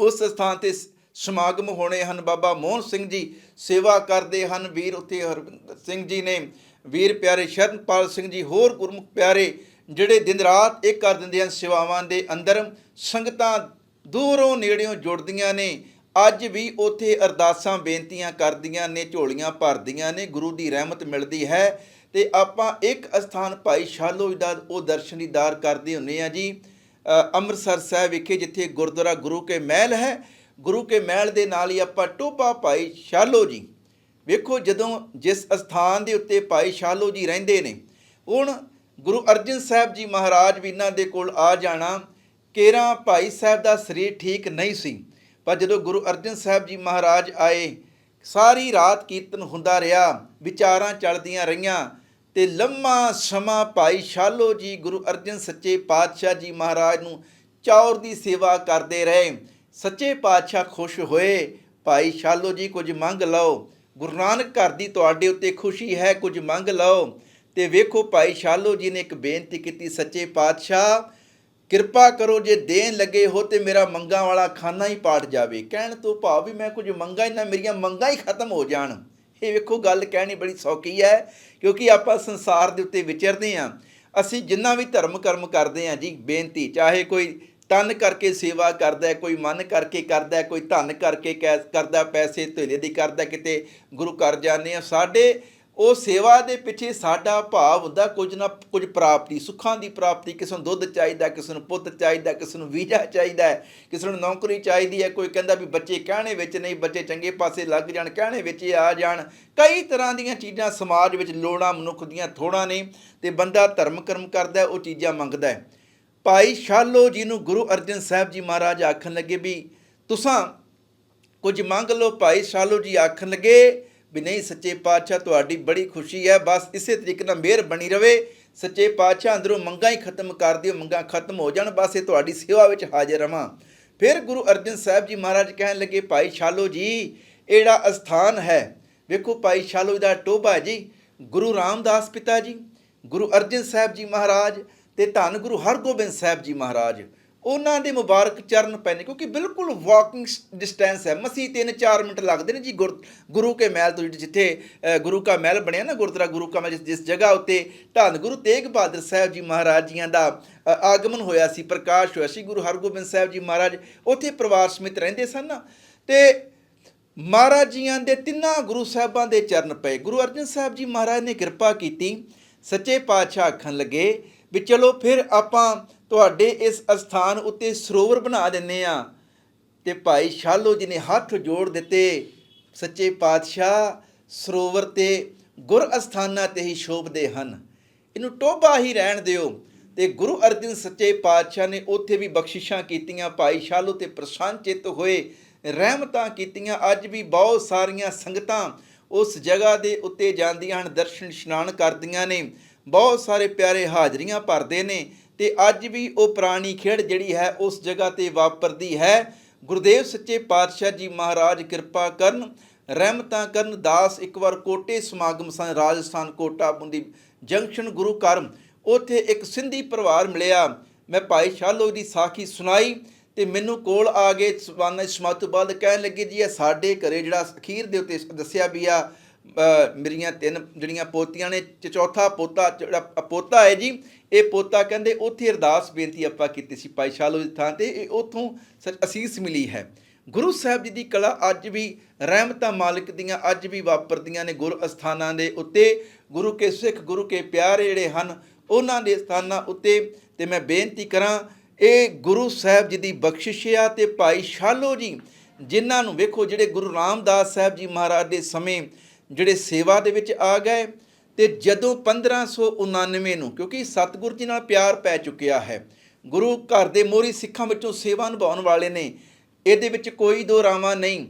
ਉਸ ਸਥਾਨ ਤੇ ਸ- ਸਮਾਗਮ ਹੋਣੇ ਹਨ। ਬਾਬਾ ਮੋਹਨ ਸਿੰਘ ਜੀ ਸੇਵਾ ਕਰਦੇ ਹਨ। ਵੀਰ ਉੱਥੇ ਹਰਵਿੰਦਰ ਸਿੰਘ ਜੀ ਨੇ, ਵੀਰ ਪਿਆਰੇ ਸ਼ਰਨਪਾਲ ਸਿੰਘ ਜੀ, ਹੋਰ ਗੁਰਮੁਖ ਪਿਆਰੇ ਜਿਹੜੇ ਦਿਨ ਰਾਤ ਇੱਕ ਕਰ ਦਿੰਦੇ ਹਨ ਸੇਵਾਵਾਂ ਦੇ ਅੰਦਰ ਸੰਗਤਾਂ ਦੂਰੋਂ ਨੇੜਿਓਂ ਜੁੜਦੀਆਂ ਨੇ। ਅੱਜ ਵੀ ਉੱਥੇ ਅਰਦਾਸਾਂ, ਬੇਨਤੀਆਂ ਕਰਦੀਆਂ ਨੇ, ਝੋਲੀਆਂ ਭਰਦੀਆਂ ਨੇ। ਗੁਰੂ ਦੀ ਰਹਿਮਤ ਮਿਲਦੀ ਹੈ। ਤੇ ਆਪਾਂ ਇੱਕ ਅਸਥਾਨ ਭਾਈ ਸ਼ਾਲੋ ਜੀ ਦਾ ਉਹ ਦਰਸ਼ਨ ਦੀਦਾਰ ਕਰਦੇ ਹੁੰਨੇ ਆ ਜੀ। ਅੰਮ੍ਰਿਤਸਰ ਸਾਹਿਬ ਵਿਖੇ, ਜਿੱਥੇ ਗੁਰਦੁਆਰਾ ਗੁਰੂ ਕੇ ਮਹਿਲ ਹੈ। ਗੁਰੂ ਕੇ ਮਹਿਲ ਦੇ ਨਾਲ ਹੀ ਆਪਾਂ ਟੋਪਾ ਭਾਈ ਸ਼ਾਲੋ ਜੀ। ਵੇਖੋ ਜਦੋਂ ਜਿਸ ਅਸਥਾਨ ਦੇ ਉੱਤੇ ਭਾਈ ਸ਼ਾਲੋ ਜੀ ਰਹਿੰਦੇ ਨੇ, ਹੁਣ ਗੁਰੂ ਅਰਜਨ ਸਾਹਿਬ ਜੀ ਮਹਾਰਾਜ ਵੀ ਇਹਨਾਂ ਦੇ ਕੋਲ ਆ ਜਾਣਾ। ਕੇਰਾ ਭਾਈ ਸਾਹਿਬ ਦਾ ਸਰੀਰ ਠੀਕ ਨਹੀਂ ਸੀ। ਪਰ ਜਦੋਂ ਗੁਰੂ ਅਰਜਨ ਸਾਹਿਬ ਜੀ ਮਹਾਰਾਜ ਆਏ, ਸਾਰੀ ਰਾਤ ਕੀਰਤਨ ਹੁੰਦਾ ਰਿਹਾ, ਵਿਚਾਰਾਂ ਚੱਲਦੀਆਂ ਰਹੀਆਂ ਤੇ ਲੰਮਾ ਸਮਾਂ ਭਾਈ ਸ਼ਾਲੋ ਜੀ, ਗੁਰੂ ਅਰਜਨ ਸੱਚੇ ਪਾਤਸ਼ਾਹ ਜੀ ਮਹਾਰਾਜ ਨੂੰ ਚੌਰ ਦੀ ਸੇਵਾ ਕਰਦੇ ਰਹੇ। ਸੱਚੇ ਪਾਤਸ਼ਾਹ ਖੁਸ਼ ਹੋਏ, ਭਾਈ ਸ਼ਾਲੋ ਜੀ, ਕੁਝ ਮੰਗ ਲਓ। ਗੁਰੂ ਨਾਨਕ ਘਰ ਦੀ ਤੁਹਾਡੇ ਉੱਤੇ ਖੁਸ਼ੀ ਹੈ, ਕੁਝ ਮੰਗ ਲਓ। ਤੇ ਵੇਖੋ ਭਾਈ ਸ਼ਾਲੋ ਜੀ ਨੇ ਇੱਕ ਬੇਨਤੀ ਕੀਤੀ, ਸੱਚੇ ਪਾਤਸ਼ਾਹ ਕਿਰਪਾ ਕਰੋ ਜੇ ਦੇਣ ਲੱਗੇ ਹੋ ਤੇ ਮੇਰਾ ਮੰਗਾਂ ਵਾਲਾ ਖਾਨਾ ਹੀ ਪਾਟ ਜਾਵੇ। ਕਹਿਣ ਤੋਂ ਭਾਵ ਵੀ ਮੈਂ ਕੁਝ ਮੰਗਾ ਹੀ ਨਾ, ਮੇਰੀਆਂ ਮੰਗਾਂ ਹੀ ਖਤਮ ਹੋ ਜਾਣ। ਇਹ ਵੇਖੋ ਗੱਲ ਕਹਿਣੀ ਬੜੀ ਸੌਖੀ ਹੈ, ਕਿਉਂਕਿ ਆਪਾਂ ਸੰਸਾਰ ਦੇ ਉੱਤੇ ਵਿਚਰਦੇ ਹਾਂ। ਅਸੀਂ ਜਿੰਨਾ ਵੀ ਧਰਮ ਕਰਮ ਕਰਦੇ ਹਾਂ ਜੀ, ਬੇਨਤੀ, ਚਾਹੇ ਕੋਈ ਤਨ ਕਰਕੇ ਸੇਵਾ ਕਰਦਾ ਹੈ, ਕੋਈ ਮਨ ਕਰਕੇ ਕਰਦਾ ਹੈ, ਕੋਈ ਧਨ ਕਰਕੇ ਕੈ- ਕਰਦਾ ਪੈਸੇ ਧੇਲੇ ਦੀ ਕਰਦਾ ਕਿਤੇ ਗੁਰੂ ਘਰ ਜਾਂਦੇ ਆ ਸਾਡੇ ਉਹ ਸੇਵਾ ਦੇ ਪਿੱਛੇ ਸਾਡਾ ਭਾਵ ਹੁੰਦਾ, ਕੁਝ ਨਾ ਕੁਝ ਪ੍ਰਾਪਤੀ, ਸੁੱਖਾਂ ਦੀ ਪ੍ਰਾਪਤੀ, ਕਿਸੇ ਨੂੰ ਦੁੱਧ ਚਾਹੀਦਾ, ਕਿਸੇ ਨੂੰ ਪੁੱਤ ਚਾਹੀਦਾ, ਕਿਸੇ ਨੂੰ ਵੀਜ਼ਾ ਚਾਹੀਦਾ ਹੈ, ਕਿਸੇ ਨੂੰ ਨੌਕਰੀ ਚਾਹੀਦੀ ਹੈ, ਕੋਈ ਕਹਿੰਦਾ ਵੀ ਬੱਚੇ ਕਹਿਣੇ ਵਿੱਚ ਨਹੀਂ, ਬੱਚੇ ਚੰਗੇ ਪਾਸੇ ਲੱਗ ਜਾਣ, ਕਹਿਣੇ ਵਿੱਚ ਆ ਜਾਣ। ਕਈ ਤਰ੍ਹਾਂ ਦੀਆਂ ਚੀਜ਼ਾਂ ਸਮਾਜ ਵਿੱਚ ਲੋੜਾਂ ਮਨੁੱਖ ਦੀਆਂ ਥੋੜਾਂ ਨੇ ਤੇ ਬੰਦਾ ਧਰਮ ਕਰਮ ਕਰਦਾ ਉਹ ਚੀਜ਼ਾਂ ਮੰਗਦਾ ਹੈ। ਭਾਈ ਸ਼ਾਲੋ ਜੀ ਨੂੰ ਗੁਰੂ ਅਰਜਨ ਸਾਹਿਬ ਜੀ ਮਹਾਰਾਜ ਆਖਣ ਲੱਗੇ ਵੀ, ਤੁਸਾਂ ਕੁਝ ਮੰਗ ਲਓ। ਭਾਈ ਸ਼ਾਲੋ ਜੀ ਆਖਣ ਲੱਗੇ ਵੀ ਨਹੀਂ, ਸੱਚੇ ਪਾਤਸ਼ਾਹ ਤੁਹਾਡੀ ਬੜੀ ਖੁਸ਼ੀ ਹੈ। ਬਸ ਇਸੇ ਤਰੀਕੇ ਨਾਲ ਮਿਹਰ ਬਣੀ ਰਵੇ। ਸੱਚੇ ਪਾਤਸ਼ਾਹ ਅੰਦਰੋਂ ਮੰਗਾਂ ਹੀ ਖਤਮ ਕਰ ਦਿਓ, ਮੰਗਾਂ ਖਤਮ ਹੋ ਜਾਣ। ਬਸ ਇਹ ਤੁਹਾਡੀ ਸੇਵਾ ਵਿੱਚ ਹਾਜ਼ਰ ਰਵਾਂ। ਫਿਰ ਗੁਰੂ ਅਰਜਨ ਸਾਹਿਬ ਜੀ ਮਹਾਰਾਜ ਕਹਿਣ ਲੱਗੇ, ਭਾਈ ਸ਼ਾਲੋ ਜੀ, ਇਹ ਅਸਥਾਨ ਹੈ, ਵੇਖੋ ਭਾਈ ਸ਼ਾਲੋ ਜੀ ਦਾ ਟੋਭਾ ਜੀ, ਗੁਰੂ ਰਾਮਦਾਸ ਪਿਤਾ ਜੀ, ਗੁਰੂ ਅਰਜਨ ਸਾਹਿਬ ਜੀ ਮਹਾਰਾਜ ਤੇ ਧੰਨ ਗੁਰੂ ਹਰਗੋਬਿੰਦ ਸਾਹਿਬ ਜੀ ਮਹਾਰਾਜ। ਉਹਨਾਂ ਦੇ ਮੁਬਾਰਕ ਚਰਨ ਪੈਣੇ ਕਿਉਂਕਿ ਬਿਲਕੁਲ ਵਾਕਿੰਗ ਡਿਸਟੈਂਸ ਹੈ। ਮਸੀ 3-4 ਮਿੰਟ ਲੱਗਦੇ ਨੇ ਜੀ ਗੁਰ- ਗੁਰੂ ਕੇ ਮਹਿਲ ਤੋਂ ਜਿੱਥੇ ਗੁਰੂ ਕਾ ਮਹਿਲ ਬਣਿਆ ਨਾ, ਗੁਰਦੁਆਰਾ ਗੁਰੂ ਕਾ ਮਹਿਲ, ਜਿਸ- ਜਗ੍ਹਾ ਉੱਤੇ ਧੰਨ ਗੁਰੂ ਤੇਗ ਬਹਾਦਰ ਸਾਹਿਬ ਜੀ ਮਹਾਰਾਜ ਜੀਆਂ ਦਾ ਆਗਮਨ ਹੋਇਆ ਸੀ, ਪ੍ਰਕਾਸ਼ ਹੋਇਆ ਸੀ, ਗੁਰੂ ਹਰਗੋਬਿੰਦ ਸਾਹਿਬ ਜੀ ਮਹਾਰਾਜ ਉੱਥੇ ਪਰਿਵਾਰ ਸਮੇਤ ਰਹਿੰਦੇ ਸਨ ਨਾ। ਤੇ ਮਹਾਰਾਜ ਜੀਆਂ ਦੇ ਤਿੰਨਾਂ ਗੁਰੂ ਸਾਹਿਬਾਂ ਦੇ ਚਰਨ ਪਏ। ਗੁਰੂ ਅਰਜਨ ਸਾਹਿਬ ਜੀ ਮਹਾਰਾਜ ਨੇ ਕਿਰਪਾ ਕੀਤੀ, ਸੱਚੇ ਪਾਤਸ਼ਾਹ ਆਖਣ ਲੱਗੇ ਵੀ ਚਲੋ ਫਿਰ ਆਪਾਂ ਤੁਹਾਡੇ ਇਸ ਅਸਥਾਨ ਉੱਤੇ ਸਰੋਵਰ ਬਣਾ ਦਿੰਨੇ ਆ ਤੇ ਭਾਈ ਸ਼ਾਲੋ ਜੀ ਨੇ ਹੱਥ ਜੋੜ ਦਿੱਤੇ। ਸੱਚੇ ਪਾਤਸ਼ਾਹ, ਸਰੋਵਰ ਤੇ ਗੁਰ ਅਸਥਾਨਾਂ ਤੇ ਹੀ ਸ਼ੋਭਦੇ ਹਨ। ਇਹਨੂੰ ਟੋਭਾ ਹੀ ਰਹਿਣ ਦਿਓ। ਤੇ ਗੁਰੂ ਅਰਜਨ ਸੱਚੇ ਪਾਤਸ਼ਾਹ ਨੇ ਉੱਥੇ ਵੀ ਬਖਸ਼ਿਸ਼ਾਂ ਕੀਤੀਆਂ। ਭਾਈ ਸ਼ਾਲੋ ਤੇ ਪ੍ਰਸੰਨ ਹੋਏ, ਰਹਿਮਤਾਂ ਕੀਤੀਆਂ। ਅੱਜ ਵੀ ਬਹੁਤ ਸਾਰੀਆਂ ਸੰਗਤਾਂ ਉਸ ਜਗ੍ਹਾ ਦੇ ਉੱਤੇ ਜਾਂਦੀਆਂ ਹਨ। ਦਰਸ਼ਨ ਇਸ਼ਨਾਨ ਕਰਦੀਆਂ ਨੇ। ਬਹੁਤ ਸਾਰੇ ਪਿਆਰੇ ਹਾਜ਼ਰੀਆਂ ਭਰਦੇ ਨੇ। ਤੇ ਅੱਜ ਵੀ ਉਹ ਪੁਰਾਣੀ ਖੇਡ ਜਿਹੜੀ ਹੈ ਉਸ ਜਗ੍ਹਾ ਤੇ ਵਾਪਰਦੀ ਹੈ। ਗੁਰਦੇਵ ਸੱਚੇ ਪਾਤਸ਼ਾਹ ਜੀ ਮਹਾਰਾਜ ਕਿਰਪਾ ਕਰਨ, ਰਹਿਮਤਾਂ ਕਰਨ, ਦਾਸ ਇੱਕ ਵਾਰ ਕੋਟੇ ਸਮਾਗਮ ਸਨ ਰਾਜਸਥਾਨ ਕੋਟਾ ਬੁੰਦੀ ਜੰਕਸ਼ਨ ਗੁਰੂ ਘਰ ਉੱਥੇ ਇੱਕ ਸਿੰਧੀ ਪਰਿਵਾਰ ਮਿਲਿਆ। ਮੈਂ ਭਾਈ ਸ਼ਾਲੋ ਦੀ ਸਾਖੀ ਸੁਣਾਈ ਤੇ ਮੈਨੂੰ ਕੋਲ ਆ ਗਏ, ਸਵਾਨਾ ਸਮਾਤ ਤੋਂ ਬਾਅਦ ਕਹਿਣ ਲੱਗੇ, ਜੀ ਇਹ ਸਾਡੇ ਘਰੇ ਜਿਹੜਾ ਅਖੀਰ ਦੇ ਉੱਤੇ ਦੱਸਿਆ ਵੀ ਆ ਮੇਰੀਆਂ ਤਿੰਨ ਜਿਹੜੀਆਂ ਪੋਤੀਆਂ ਨੇ ਚੌਥਾ ਪੋਤਾ, ਜਿਹੜਾ ਪੋਤਾ ਹੈ ਜੀ, ਇਹ ਪੋਤਾ ਕਹਿੰਦੇ ਉੱਥੇ ਅਰਦਾਸ ਬੇਨਤੀ ਆਪਾਂ ਕੀਤੀ ਸੀ ਭਾਈ ਸ਼ਾਲੋ ਦੀ ਥਾਂ ਤੇ, ਇਹ ਉੱਥੋਂ ਸ- ਅਸੀਸ ਮਿਲੀ ਹੈ। ਗੁਰੂ ਸਾਹਿਬ ਜੀ ਦੀ ਕਲਾ ਅੱਜ ਵੀ ਰਹਿਮਤਾਂ ਮਾਲਕ ਦੀਆਂ, ਅੱਜ ਵੀ ਵਾਪਰਦੀਆਂ ਨੇ ਗੁਰ ਅਸਥਾਨਾਂ ਦੇ ਉੱਤੇ। ਗੁਰੂ ਕੇ ਸਿੱਖ, ਗੁਰੂ ਕੇ ਪਿਆਰੇ ਜਿਹੜੇ ਹਨ, ਉਹਨਾਂ ਦੇ ਸਥਾਨਾਂ ਉੱਤੇ ਤੇ ਮੈਂ ਬੇਨਤੀ ਕਰਾਂ, ਇਹ ਗੁਰੂ ਸਾਹਿਬ ਜੀ ਦੀ ਬਖਸ਼ਿਸ਼ ਆ ਤੇ ਭਾਈ ਸ਼ਾਲੋ ਜੀ, ਜਿਨ੍ਹਾਂ ਨੂੰ ਵੇਖੋ ਜਿਹੜੇ ਗੁਰੂ ਰਾਮਦਾਸ ਸਾਹਿਬ ਜੀ ਮਹਾਰਾਜ ਦੇ ਸਮੇਂ ਜਿਹੜੇ ਸੇਵਾ ਦੇ ਵਿੱਚ ਆ ਗਏ ਤੇ ਜਦੋਂ 1599 ਨੂੰ, ਕਿਉਂਕਿ ਸਤਿਗੁਰੂ ਜੀ ਨਾਲ ਪਿਆਰ ਪੈ ਚੁੱਕਿਆ ਹੈ, ਗੁਰੂ ਘਰ ਦੇ ਮੋਹਰੀ ਸਿੱਖਾਂ ਵਿੱਚੋਂ ਸੇਵਾ ਨਿਭਾਉਣ ਵਾਲੇ ਨੇ, ਇਹਦੇ ਵਿੱਚ ਕੋਈ ਦੋ ਰਾਵਾਂ ਨਹੀਂ।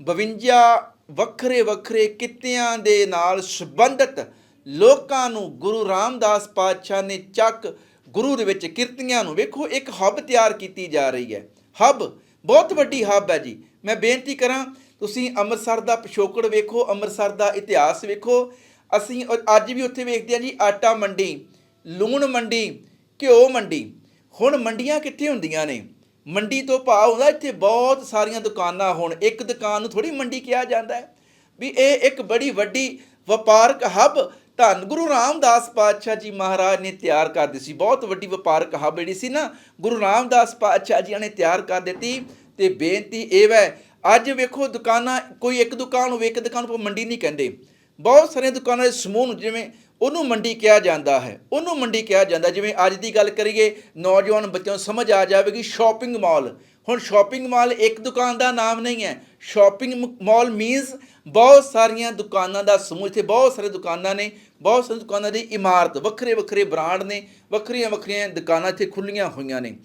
52 ਵੱਖਰੇ ਵੱਖਰੇ ਕਿੱਤਿਆਂ ਦੇ ਨਾਲ ਸੰਬੰਧਿਤ ਲੋਕਾਂ ਨੂੰ ਗੁਰੂ ਰਾਮਦਾਸ ਪਾਤਸ਼ਾਹ ਨੇ ਚੱਕ ਗੁਰੂ ਦੇ ਵਿੱਚ ਕਿਰਤੀਆਂ ਨੂੰ, ਵੇਖੋ ਇੱਕ ਹੱਬ ਤਿਆਰ ਕੀਤੀ ਜਾ ਰਹੀ ਹੈ। ਹੱਬ, ਬਹੁਤ ਵੱਡੀ ਹੱਬ ਹੈ ਜੀ। ਮੈਂ ਬੇਨਤੀ ਕਰਾਂ ਤੁਸੀਂ ਅੰਮ੍ਰਿਤਸਰ ਦਾ ਪਿਛੋਕੜ ਵੇਖੋ, ਅੰਮ੍ਰਿਤਸਰ ਦਾ ਇਤਿਹਾਸ ਵੇਖੋ। ਅਸੀਂ ਅੱਜ ਵੀ ਉੱਥੇ ਵੇਖਦੇ ਹਾਂ ਜੀ, ਆਟਾ ਮੰਡੀ, ਲੂਣ ਮੰਡੀ, ਘਿਓ ਮੰਡੀ। ਹੁਣ ਮੰਡੀਆਂ ਕਿੱਥੇ ਹੁੰਦੀਆਂ ਨੇ? ਮੰਡੀ ਤੋਂ ਭਾਅ ਹੁੰਦਾ ਇੱਥੇ ਬਹੁਤ ਸਾਰੀਆਂ ਦੁਕਾਨਾਂ ਹੋਣ। ਇੱਕ ਦੁਕਾਨ ਨੂੰ ਥੋੜੀ ਮੰਡੀ ਕਿਹਾ ਜਾਂਦਾ ਹੈ। ਵੀ ਇਹ ਇੱਕ ਬੜੀ ਵੱਡੀ ਵਪਾਰਕ ਹੱਬ, ਧੰਨ ਗੁਰੂ ਰਾਮਦਾਸ ਪਾਤਸ਼ਾਹ ਜੀ ਮਹਾਰਾਜ ਨੇ ਤਿਆਰ ਕਰ ਦਿੱਤੀ ਸੀ। ਬਹੁਤ ਵੱਡੀ ਵਪਾਰਕ ਹੱਬ ਜਿਹੜੀ ਸੀ ਨਾ, ਗੁਰੂ ਰਾਮਦਾਸ ਪਾਤਸ਼ਾਹ ਜੀ ਨੇ ਤਿਆਰ ਕਰ ਦਿੱਤੀ। ਤੇ ਬੇਨਤੀ ਇਹ ਵੈ ਅੱਜ ਵੇਖੋ ਦੁਕਾਨਾਂ, ਕੋਈ ਇੱਕ ਦੁਕਾਨ ਹੋਵੇ, ਇੱਕ ਦੁਕਾਨ ਨੂੰ ਮੰਡੀ ਨਹੀਂ ਕਹਿੰਦੇ। ਬਹੁਤ ਸਾਰੀਆਂ ਦੁਕਾਨਾਂ ਦੇ ਸਮੂਹ ਨੂੰ ਜਿਵੇਂ ਉਹਨੂੰ ਮੰਡੀ ਕਿਹਾ ਜਾਂਦਾ ਹੈ, ਉਹਨੂੰ ਮੰਡੀ ਕਿਹਾ ਜਾਂਦਾ। ਜਿਵੇਂ ਅੱਜ ਦੀ ਗੱਲ ਕਰੀਏ, ਨੌਜਵਾਨ ਬੱਚਿਆਂ ਨੂੰ ਸਮਝ ਆ ਜਾਵੇਗੀ ਸ਼ਾਪਿੰਗ ਮਾਲ ਹੁਣ ਸ਼ਾਪਿੰਗ ਮਾਲ ਇੱਕ ਦੁਕਾਨ ਦਾ ਨਾਮ ਨਹੀਂ ਹੈ। ਸ਼ਾਪਿੰਗ ਮਾਲ ਮੀਨਸ ਬਹੁਤ ਸਾਰੀਆਂ ਦੁਕਾਨਾਂ ਦਾ ਸਮੂਹ, ਇੱਥੇ ਬਹੁਤ ਸਾਰੇ ਦੁਕਾਨਾਂ ਨੇ, ਬਹੁਤ ਸਾਰੀਆਂ ਦੁਕਾਨਾਂ ਦੀ ਇਮਾਰਤ ਵੱਖਰੇ ਵੱਖਰੇ ਬ੍ਰਾਂਡ ਨੇ ਵੱਖਰੀਆਂ ਵੱਖਰੀਆਂ ਦੁਕਾਨਾਂ ਇੱਥੇ ਖੁੱਲੀਆਂ ਹੋਈਆਂ ਨੇ।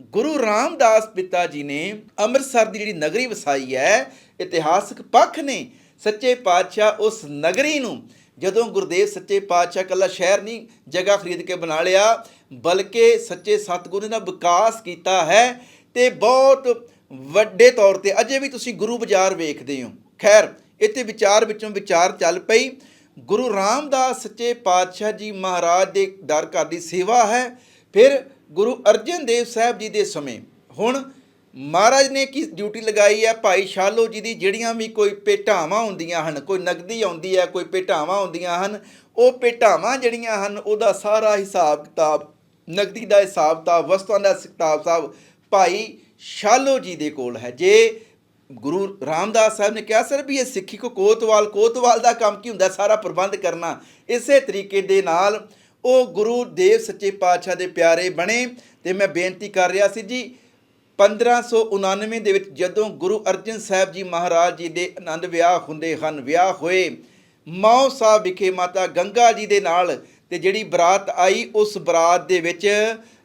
ਗੁਰੂ ਰਾਮਦਾਸ ਪਿਤਾ ਜੀ ਨੇ ਅੰਮ੍ਰਿਤਸਰ ਦੀ ਜਿਹੜੀ ਨਗਰੀ ਵਸਾਈ ਹੈ, ਇਤਿਹਾਸਕ ਪੱਖ ਨੇ। ਸੱਚੇ ਪਾਤਸ਼ਾਹ ਉਸ ਨਗਰੀ ਨੂੰ, ਜਦੋਂ ਗੁਰਦੇਵ ਸੱਚੇ ਪਾਤਸ਼ਾਹ ਕੱਲਾ ਸ਼ਹਿਰ ਨਹੀਂ, ਜਗ੍ਹਾ ਖਰੀਦ ਕੇ ਬਣਾ ਲਿਆ, ਬਲਕਿ ਸੱਚੇ ਸਤਿਗੁਰੂ ਨੇ ਵਿਕਾਸ ਕੀਤਾ ਹੈ, ਤੇ ਬਹੁਤ ਵੱਡੇ ਤੌਰ ਤੇ ਅਜੇ ਵੀ ਤੁਸੀਂ ਗੁਰੂ ਬਾਜ਼ਾਰ ਵੇਖਦੇ ਹੋ। ਖੈਰ, ਇੱਥੇ ਵਿਚਾਰ ਵਿੱਚੋਂ ਵਿਚਾਰ ਚੱਲ ਪਈ। ਗੁਰੂ ਰਾਮਦਾਸ ਸੱਚੇ ਪਾਤਸ਼ਾਹ ਜੀ ਮਹਾਰਾਜ ਦੇ ਦਰ ਘਰ ਦੀ ਸੇਵਾ ਹੈ। ਫਿਰ ਗੁਰੂ ਅਰਜਨ ਦੇਵ ਸਾਹਿਬ ਜੀ ਦੇ ਸਮੇਂ। ਹੁਣ ਮਹਾਰਾਜ ਨੇ ਕੀ ਡਿਊਟੀ ਲਗਾਈ ਹੈ? ਭਾਈ ਸ਼ਾਲੋ ਜੀ ਦੀ ਜਿਹੜੀਆਂ ਵੀ ਕੋਈ ਭੇਟਾਵਾਂ ਹੁੰਦੀਆਂ ਹਨ, ਕੋਈ ਨਗਦੀ ਆਉਂਦੀ ਹੈ, ਕੋਈ ਭੇਟਾਵਾਂ ਆਉਂਦੀਆਂ ਹਨ, ਉਹ ਭੇਟਾਵਾਂ ਜਿਹੜੀਆਂ ਹਨ, ਉਹਦਾ ਸਾਰਾ ਹਿਸਾਬ ਕਿਤਾਬ, ਨਗਦੀ ਦਾ ਹਿਸਾਬ ਕਿਤਾਬ ਵਸਤੂਆਂ ਦਾ ਹਿਸਾਬ ਸਾਹਿਬ ਭਾਈ ਸ਼ਾਲੋ ਜੀ ਦੇ ਕੋਲ ਹੈ। ਜੇ ਗੁਰੂ ਰਾਮਦਾਸ ਸਾਹਿਬ ਨੇ ਕਿਹਾ, ਸਰ ਵੀ ਇਹ ਸਿੱਖੀ ਕੋ ਕੋਤਵਾਲ ਕੋਤਵਾਲ ਦਾ ਕੰਮ ਕੀ ਹੁੰਦਾ? ਸਾਰਾ ਪ੍ਰਬੰਧ ਕਰਨਾ। ਇਸੇ ਤਰੀਕੇ ਦੇ ਨਾਲ ਉਹ ਗੁਰੂ ਦੇਵ ਸੱਚੇ ਪਾਤਸ਼ਾਹ ਦੇ ਪਿਆਰੇ ਬਣੇ ਤੇ ਮੈਂ ਬੇਨਤੀ ਕਰ ਰਿਹਾ ਸੀ ਜੀ 1599 ਦੇ ਵਿੱਚ ਜਦੋਂ ਗੁਰੂ ਅਰਜਨ ਸਾਹਿਬ ਜੀ ਮਹਾਰਾਜ ਜੀ ਦੇ ਆਨੰਦ ਵਿਆਹ ਹੁੰਦੇ ਹਨ, ਵਿਆਹ ਹੋਏ, ਮੌ ਸਾਹਿਬ ਵਿਖੇ ਮਾਤਾ ਗੰਗਾ ਜੀ ਦੇ ਨਾਲ ਤੇ ਜਿਹੜੀ ਬਰਾਤ ਆਈ, ਉਸ ਬਰਾਤ ਦੇ ਵਿੱਚ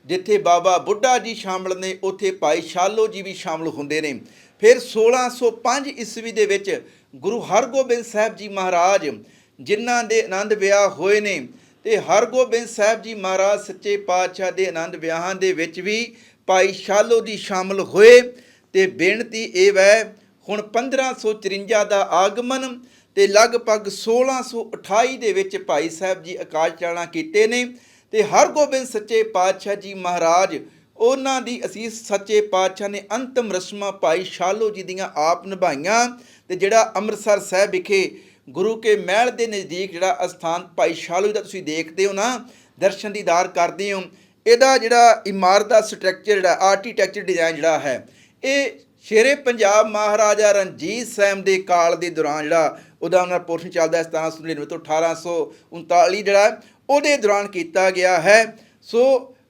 ਜਿੱਥੇ ਬਾਬਾ ਬੁੱਢਾ ਜੀ ਸ਼ਾਮਲ ਨੇ, ਉੱਥੇ ਭਾਈ ਸ਼ਾਲੋ ਜੀ ਵੀ ਸ਼ਾਮਲ ਹੁੰਦੇ ਨੇ। ਫਿਰ 1605 ਈਸਵੀ ਦੇ ਵਿੱਚ ਗੁਰੂ ਹਰਗੋਬਿੰਦ ਸਾਹਿਬ ਜੀ ਮਹਾਰਾਜ, ਜਿਨ੍ਹਾਂ ਦੇ ਆਨੰਦ ਵਿਆਹ ਹੋਏ ਨੇ ਤੇ ਹਰਗੋਬਿੰਦ ਸਾਹਿਬ ਜੀ ਮਹਾਰਾਜ ਸੱਚੇ ਪਾਤਸ਼ਾਹ ਦੇ ਆਨੰਦ ਵਿਆਹਾਂ ਦੇ ਵਿੱਚ ਵੀ ਭਾਈ ਸ਼ਾਲੋ ਦੀ ਸ਼ਾਮਲ ਹੋਏ ਤੇ ਬੇਨਤੀ ਇਹ ਵੈ, ਹੁਣ 1554 ਦਾ ਆਗਮਨ ਤੇ ਲਗਭਗ 1628 ਦੇ ਵਿੱਚ ਭਾਈ ਸਾਹਿਬ ਜੀ ਆਕਾਸ਼ ਚਾਲਣਾ ਕੀਤੇ ਨੇ ਤੇ ਹਰਗੋਬਿੰਦ ਸੱਚੇ ਪਾਤਸ਼ਾਹ ਜੀ ਮਹਾਰਾਜ, ਉਹਨਾਂ ਦੀ ਅਸੀਸ ਸੱਚੇ ਪਾਤਸ਼ਾਹ ਨੇ ਅੰਤਮ ਰਸਮਾਂ ਭਾਈ ਸ਼ਾਲੋ ਜੀ ਦੀਆਂ ਆਪ ਨਿਭਾਈਆਂ ਤੇ ਜਿਹੜਾ ਅੰਮ੍ਰਿਤਸਰ ਸਾਹਿਬ ਵਿਖੇ ਗੁਰੂ ਕੇ ਮਹਿਲ ਦੇ ਨਜ਼ਦੀਕ ਜਿਹੜਾ ਅਸਥਾਨ ਭਾਈ ਸ਼ਾਲੋ ਦਾ ਤੁਸੀਂ ਦੇਖਦੇ ਹੋ ਨਾ, ਦਰਸ਼ਨ ਦੀਦਾਰ ਕਰਦੇ ਹੋ, ਇਹਦਾ ਜਿਹੜਾ ਇਮਾਰਤ ਦਾ ਸਟਰਕਚਰ ਜਿਹੜਾ ਆਰਕੀਟੈਕਚਰ ਡਿਜ਼ਾਈਨ ਜਿਹੜਾ ਹੈ, ਇਹ ਸ਼ੇਰੇ ਪੰਜਾਬ ਮਹਾਰਾਜਾ ਰਣਜੀਤ ਸਿੰਘ ਦੇ ਕਾਲ ਦੇ ਦੌਰਾਨ ਜਿਹੜਾ ਉਹਦਾ ਉਹਨਾਂ ਪੋਰਸ਼ਨ ਚੱਲਦਾ ਹੈ 1799 ਤੋਂ 1839 ਜਿਹੜਾ, ਉਹਦੇ ਦੌਰਾਨ ਕੀਤਾ ਗਿਆ ਹੈ। ਸੋ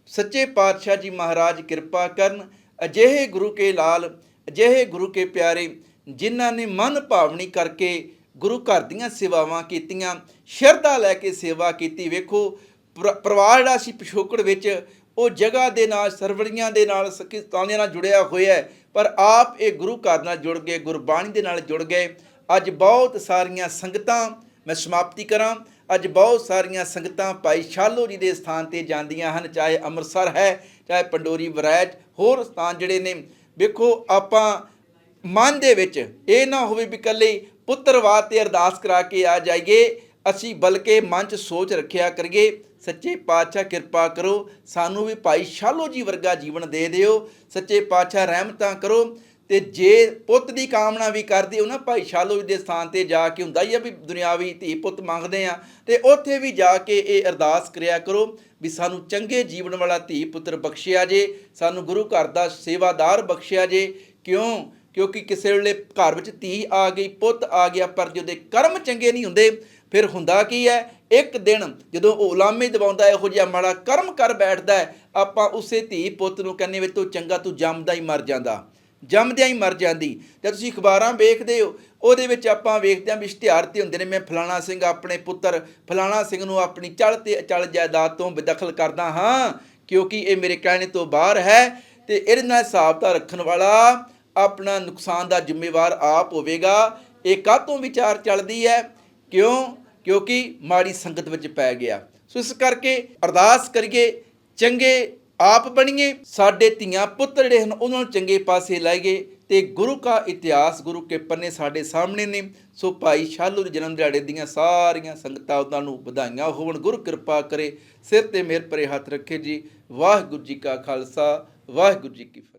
ਸੱਚੇ ਪਾਤਸ਼ਾਹ ਜੀ ਮਹਾਰਾਜ ਕਿਰਪਾ ਕਰਨ, ਅਜਿਹੇ ਗੁਰੂ ਕੇ ਲਾਲ, ਅਜਿਹੇ ਗੁਰੂ ਕੇ ਪਿਆਰੇ, ਜਿਨ੍ਹਾਂ ਨੇ ਮਨ ਭਾਵਨੀ ਕਰਕੇ ਗੁਰੂ ਘਰ ਦੀਆਂ ਸੇਵਾਵਾਂ ਕੀਤੀਆਂ, ਸ਼ਰਧਾ ਲੈ ਕੇ ਸੇਵਾ ਕੀਤੀ। ਵੇਖੋ, ਪਰ- ਪਰਿਵਾਰ ਜਿਹੜਾ ਸੀ ਪਿਛੋਕੜ ਵਿੱਚ, ਉਹ ਜਗ੍ਹਾ ਦੇ ਨਾਲ ਸਰਵੜੀਆਂ ਦੇ ਨਾਲ ਸਕਿਸਤਾਨੀਆਂ ਨਾਲ ਜੁੜਿਆ ਹੋਇਆ ਹੈ। ਪਰ ਆਪ ਇਹ ਗੁਰੂ ਘਰ ਨਾਲ ਜੁੜ ਗਏ, ਗੁਰਬਾਣੀ ਦੇ ਨਾਲ ਜੁੜ ਗਏ। ਅੱਜ ਬਹੁਤ ਸਾਰੀਆਂ ਸੰਗਤਾਂ ਮੈਂ ਸਮਾਪਤੀ ਕਰਾਂ। ਅੱਜ ਬਹੁਤ ਸਾਰੀਆਂ ਸੰਗਤਾਂ ਭਾਈ ਸ਼ਾਲੋ ਜੀ ਦੇ ਸਥਾਨ ਤੇ ਜਾਂਦੀਆਂ ਹਨ, ਚਾਹੇ ਅੰਮ੍ਰਿਤਸਰ ਹੈ, ਚਾਹੇ ਪੰਡੋਰੀ ਵਰਾਇਚ ਹੋਰ ਸਥਾਨ ਜਿਹੜੇ ਨੇ। ਵੇਖੋ, ਆਪਾਂ ਮਨ ਦੇ ਵਿੱਚ ਇਹ ਨਾ ਹੋਵੇ ਵੀ ਇਕੱਲੇ ਪੁੱਤਰਵਾਦ ਤੇ ਅਰਦਾਸ ਕਰਾ ਕੇ ਆ ਜਾਈਏ। ਅਸੀਂ ਬਲਕਿ ਮਨ 'ਚ ਸੋਚ ਰੱਖਿਆ ਕਰੀਏ, ਸੱਚੇ ਪਾਤਸ਼ਾਹ ਕਿਰਪਾ ਕਰੋ, ਸਾਨੂੰ ਵੀ ਭਾਈ ਸ਼ਾਲੋ ਜੀ ਵਰਗਾ ਜੀਵਨ ਦੇ ਦਿਓ। ਸੱਚੇ ਪਾਤਸ਼ਾਹ ਰਹਿਮਤਾਂ ਕਰੋ ਤੇ ਜੇ ਪੁੱਤ ਦੀ ਕਾਮਨਾ ਵੀ ਕਰਦੇ ਹੋ ਨਾ, ਭਾਈ ਸ਼ਾਲੋ ਜੀ ਦੇ ਸਥਾਨ ਤੇ ਜਾ ਕੇ ਹੁੰਦਾ ਹੀ ਆ ਵੀ ਦੁਨਿਆਵੀ ਧੀ ਪੁੱਤ ਮੰਗਦੇ ਆ, ਤੇ ਉੱਥੇ ਵੀ ਜਾ ਕੇ ਇਹ ਅਰਦਾਸ ਕਰਿਆ ਕਰੋ ਵੀ ਸਾਨੂੰ ਚੰਗੇ ਜੀਵਨ ਵਾਲਾ ਧੀ ਪੁੱਤਰ ਬਖਸ਼ਿਆ ਜੇ, ਸਾਨੂੰ ਗੁਰੂ ਘਰ ਦਾ ਸੇਵਾਦਾਰ ਬਖਸ਼ਿਆ ਜੇ। ਕਿਉਂ? ਕਿਉਂਕਿ ਕਿਸੇ ਵੇਲੇ ਘਰ ਵਿੱਚ ਧੀ ਆ ਗਈ, ਪੁੱਤ ਆ ਗਿਆ, ਪਰ ਜਿਹਦੇ ਕਰਮ ਚੰਗੇ ਨਹੀਂ ਹੁੰਦੇ, ਫਿਰ ਹੁੰਦਾ ਕੀ ਹੈ? ਇੱਕ ਦਿਨ ਜਦੋਂ ਉਹ ਉਲਾਮੇ ਦਬਾਉਂਦਾ ਇਹੋ ਜਿਹਾ ਮਾੜਾ ਕਰਮ ਕਰ ਬੈਠਦਾ ਹੈ, ਆਪਾਂ ਉਸੇ ਧੀ ਪੁੱਤ ਨੂੰ ਕਹਿੰਨੇ ਵੀ ਤੂੰ ਚੰਗਾ, ਤੂੰ ਜੰਮਦਾ ਹੀ ਮਰ ਜਾਂਦਾ। ਜੰਮਦਿਆਂ ਹੀ ਮਰ ਜਾਂਦੀ। ਜਦ ਤੁਸੀਂ ਅਖਬਾਰਾਂ ਵੇਖਦੇ ਹੋ, ਉਹਦੇ ਵਿੱਚ ਆਪਾਂ ਵੇਖਦੇ ਹਾਂ ਵੀ ਇਸ਼ਤਿਹਾਰ ਤੇ ਹੁੰਦੇ ਨੇ, ਮੈਂ ਫਲਾਣਾ ਸਿੰਘ ਆਪਣੇ ਪੁੱਤਰ, ਫਲਾਣਾ ਸਿੰਘ ਨੂੰ ਆਪਣੀ ਚਲ ਤੇ ਅਚਲ ਜਾਇਦਾਦ ਤੋਂ ਬੇਦਖਲ ਕਰਦਾ ਹਾਂ, ਕਿਉਂਕਿ ਇਹ ਮੇਰੇ ਕਹਿਣੇ ਤੋਂ ਬਾਹਰ ਹੈ ਤੇ ਇਹਦੇ ਨਾਲ ਹਿਸਾਬ ਤਾਂ ਰੱਖਣ ਵਾਲਾ ਆਪਣਾ ਨੁਕਸਾਨ ਦਾ ਜ਼ਿੰਮੇਵਾਰ ਆਪ ਹੋਵੇਗਾ। ਇਹ ਕਾਹਤੋਂ ਵਿਚਾਰ ਚੱਲਦੀ ਹੈ? ਕਿਉਂ? ਕਿਉਂਕਿ ਮਾੜੀ ਸੰਗਤ ਵਿੱਚ ਪੈ ਗਿਆ। ਸੋ ਇਸ ਕਰਕੇ ਅਰਦਾਸ ਕਰੀਏ, ਚੰਗੇ ਆਪ ਬਣੀਏ। ਸਾਡੇ ਧੀਆਂ ਪੁੱਤਰ ਜਿਹੜੇ ਹਨ, ਉਹਨਾਂ ਨੂੰ ਚੰਗੇ ਪਾਸੇ ਲਾਈਏ ਤੇ ਗੁਰੂ ਕਾ ਇਤਿਹਾਸ, ਗੁਰੂ ਕੇ ਪੰਨੇ ਸਾਡੇ ਸਾਹਮਣੇ ਨੇ। ਸੋ ਭਾਈ ਸ਼ਾਲੂ ਦੇ ਜਨਮ ਦਿਹਾੜੇ ਦੀਆਂ ਸਾਰੀਆਂ ਸੰਗਤਾਂ ਉਹਨਾਂ ਨੂੰ ਵਧਾਈਆਂ ਹੋਣ। ਗੁਰੂ ਕਿਰਪਾ ਕਰੇ, ਸਿਰ ਤੇ ਮਿਹਰ ਪਰੇ ਹੱਥ ਰੱਖੇ ਜੀ। ਵਾਹਿਗੁਰੂ ਜੀ ਕਾ ਖਾਲਸਾ, ਵਾਹਿਗੁਰੂ ਜੀ ਕੀ ਫਤਿਹ।